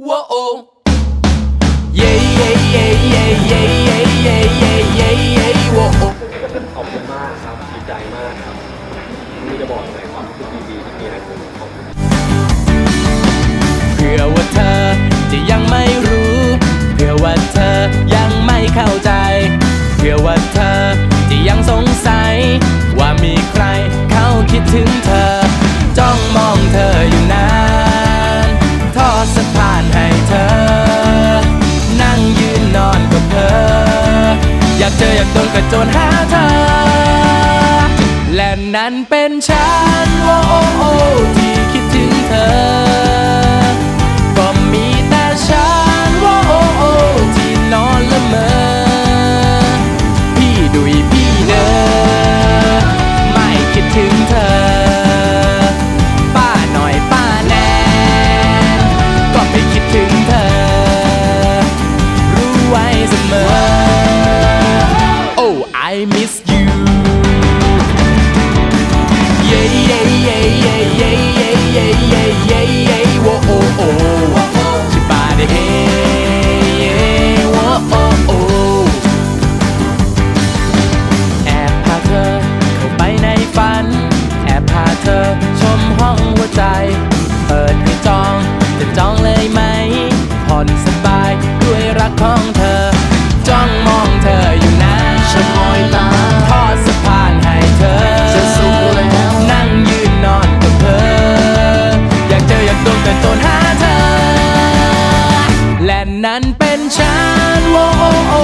Whoa. Yeah, yeah, yeah, yeah, yeah, yeah, yeah, yeah, yeah, yeah, whoa. ขอบคุณมากครับดีใจมากครับมีจะบอกอะไรความรู้สึกดีๆที่มีให้ผมขอบคุณเพื่อว่าเธอากเจออยากโดนกระโจนหาเธอและนั้นเป็นฉันโอ้โอ้ ของเธอ จ้องมองเธออยู่นะฉันมอยตาทอดสะพานให้เธอจะสู้แล้วนั่งยืนนอนกับเธอ อยากเจออยากโดนแต่โดนหาเธอ และนั้นเป็นฉันโอ้โอ้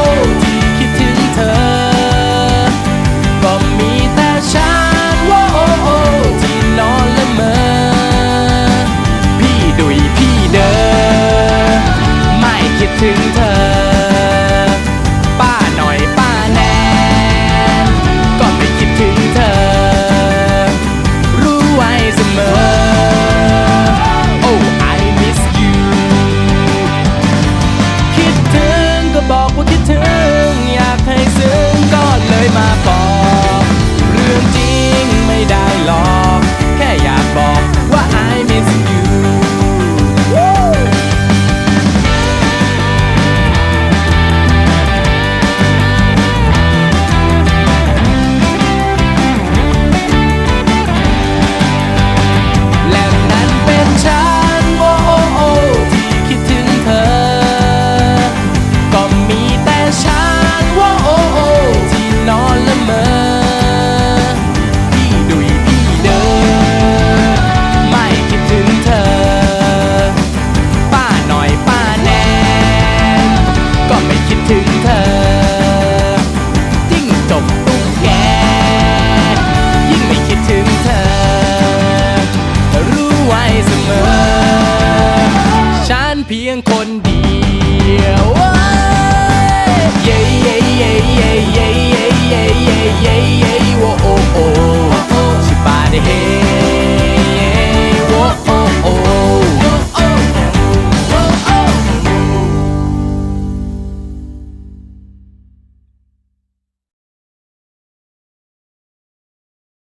เพียงคน